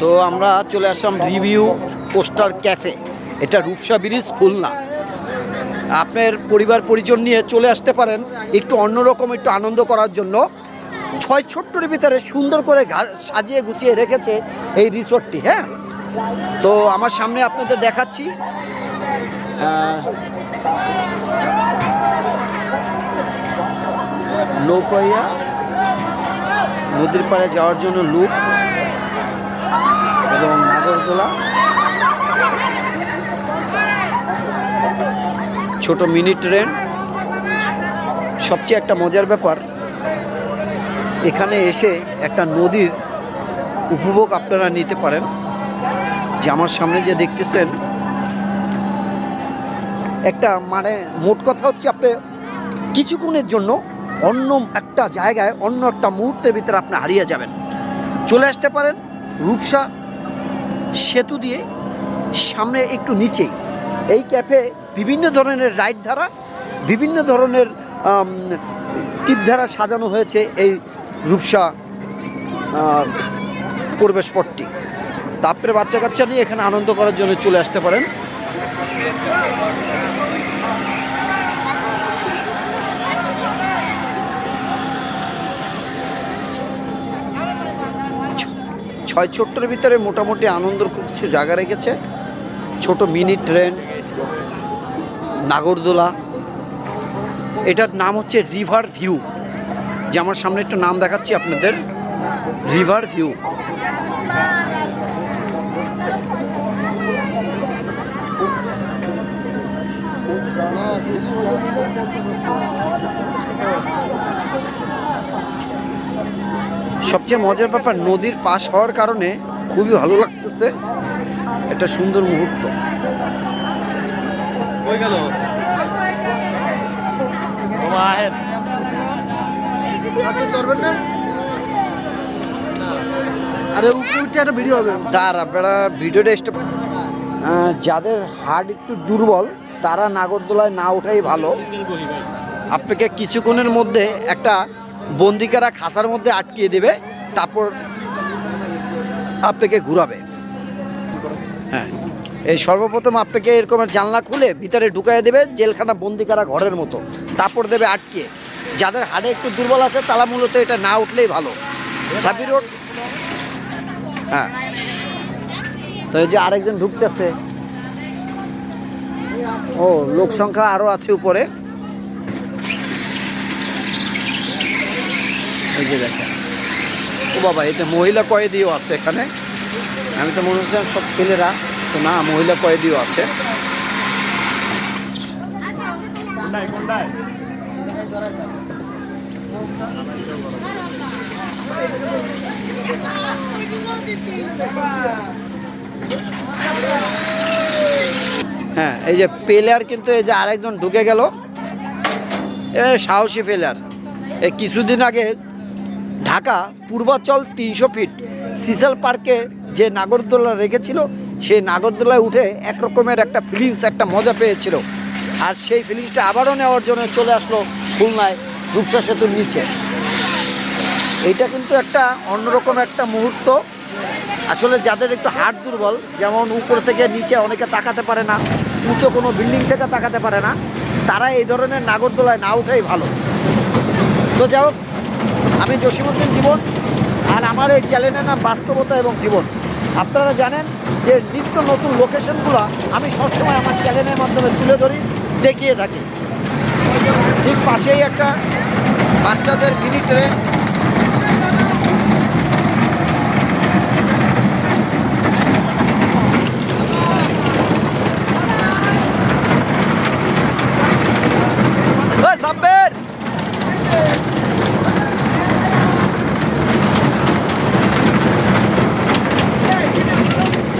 তো আমরা চলে আসলাম রিভিউ কোস্টার ক্যাফে। এটা রূপসা ব্রিজ খুলনা। আপনার পরিবার পরিজন নিয়ে চলে আসতে পারেন। একটু অন্যরকম একটু আনন্দ করার জন্য। ছয় ছোট্টর ভিতরে সুন্দর করে সাজিয়ে গুছিয়ে রেখেছে এই রিসোর্টটি হ্যাঁ? তো আমার সামনে আপনাদের দেখাচ্ছি। আহ, নৌকইয়া নদীর পাড়ে যাওয়ার জন্য লুক নাগরদোলা ছোট মিনি ট্রেন। সবচেয়ে একটা মজার ব্যাপার, এখানে এসে একটা নদীর উপভোগ আপনারা নিতে পারেন। যে আমার সামনে যে দেখতেছেন, একটা মানে মোট কথা হচ্ছে আপনি কিছুক্ষণের জন্য অন্য একটা জায়গায়, অন্য একটা মুহূর্তের ভিতরে আপনি হারিয়ে যাবেন। চলে আসতে পারেন রূপসা সেতু দিয়ে সামনে একটু নিচেই। এই ক্যাফে বিভিন্ন ধরনের রাইড ধারা, বিভিন্ন ধরনের টিপ ধারা সাজানো হয়েছে এই রূপসা প্রবেশ পটটি তারপরে বাচ্চা কাচ্চা নিয়ে এখানে আনন্দ করার জন্য চলে আসতে পারেন। ছয় ছোট্টর ভিতরে মোটামুটি আনন্দর খুব কিছু জায়গা রেখেছে। ছোট মিনি ট্রেন, নাগরদোলা। এটার নাম হচ্ছে রিভার ভিউ। যে আমার সামনে একটু নাম দেখাচ্ছি আপনাদের। River view. সবচেয়ে মজার ব্যাপার নদীর পাশ হওয়ার কারণে খুবই ভালো লাগতেছে। একটা সুন্দর মুহূর্ত। না? আরে উপরে উঠে একটা ভিডিও হবে। তার আপনারা ভিডিওটা স্টপ যাদের হার্ট একটু দুর্বল তারা নাগরদোলায় না ওঠাই ভালো। আপনাকে কিছুক্ষণের মধ্যে একটা বন্দিকারা খাসার মধ্যে আটকিয়ে দেবে, তারপর আপনাকে ঘুরাবে। হ্যাঁ এই সর্বপ্রথম আপনাকে এরকম জানলা খুলে ভিতরে ঢুকাই দেবে, জেলখানা বন্দিকারা ঘরের মতো। তারপর দেবে আটকিয়ে যাদের হাড়ে একটু দুর্বল আছে, তারা মূলত এটা না উঠলেই ভালো। রোড? হ্যাঁ। তো যে আরেকজন ঢুকতেছে। ও, লোক সংখ্যা আরও আছে উপরে। এই দেখেন ও বাবা এতে মহিলা কয়েদিও আছে এখানে। আমি তো মনে হচ্ছে সব ছেলেরা। তো না, মহিলা কয়েদিও আছে। হ্যাঁ এই যে প্লেয়ার কিন্তু এই যে আরেকজন ঢুকে গেল। এ সাহসী প্লেয়ার এই কিছুদিন আগে ঢাকা পূর্বাচল তিনশো ফিট সিসাল পার্কে যে নাগরদোলা রেখেছিল, সেই নাগরদোলায় উঠে একরকমের একটা ফিলিংস একটা মজা পেয়েছিল। আর সেই ফিলিংসটা আবারও নেওয়ার জন্য চলে আসলো খুলনায় রূপসা সেতুর নিচে। এইটা কিন্তু একটা অন্যরকম একটা মুহূর্ত। আসলে যাদের একটু হাট দুর্বল, যেমন উপর থেকে নিচে অনেকে তাকাতে পারে না, উঁচু কোনো বিল্ডিং থেকে তাকাতে পারে না, তারা এই ধরনের নাগরদোলায় না উঠাই ভালো। তো যাই হোক আমি জসীমুদ্দিন জীবন আর আমার এই চ্যানেলের নাম বাস্তবতা এবং জীবন। আপনারা জানেন যে নিত্য নতুন লোকেশনগুলো আমি সবসময় আমার চ্যানেলের মাধ্যমে তুলে ধরি, দেখিয়ে থাকি। ঠিক পাশেই একটা বাচ্চাদের মিনি ট্রেন ওই সাব্বির!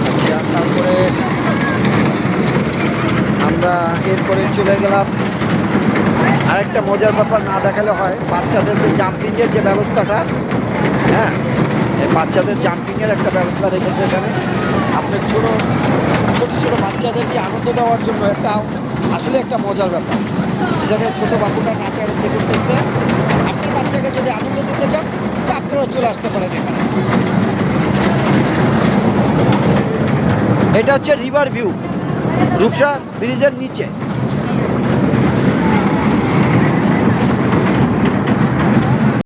আচ্ছা, তারপরে আমরা এরপরে চলে গেলাম। আরেকটা মজার ব্যাপার না দেখালে হয়, বাচ্চাদের যে জাম্পিংয়ের যে ব্যবস্থাটা হ্যাঁ বাচ্চাদের জাম্পিংয়ের একটা ব্যবস্থা রেখেছে এখানে। আপনার ছোটো ছোটো ছোটো বাচ্চাদেরকে আনন্দ দেওয়ার জন্য একটা, আসলে একটা মজার ব্যাপার। যেখানে ছোটো বাবুটা নাচাড়াচি করতেছে। আপনার বাচ্চাকে যদি আনন্দ দিতে চান, তা আপনারা চলে আসতে পারেন এখানে। এটা হচ্ছে রিভার ভিউ। রূপসা ব্রিজের নিচে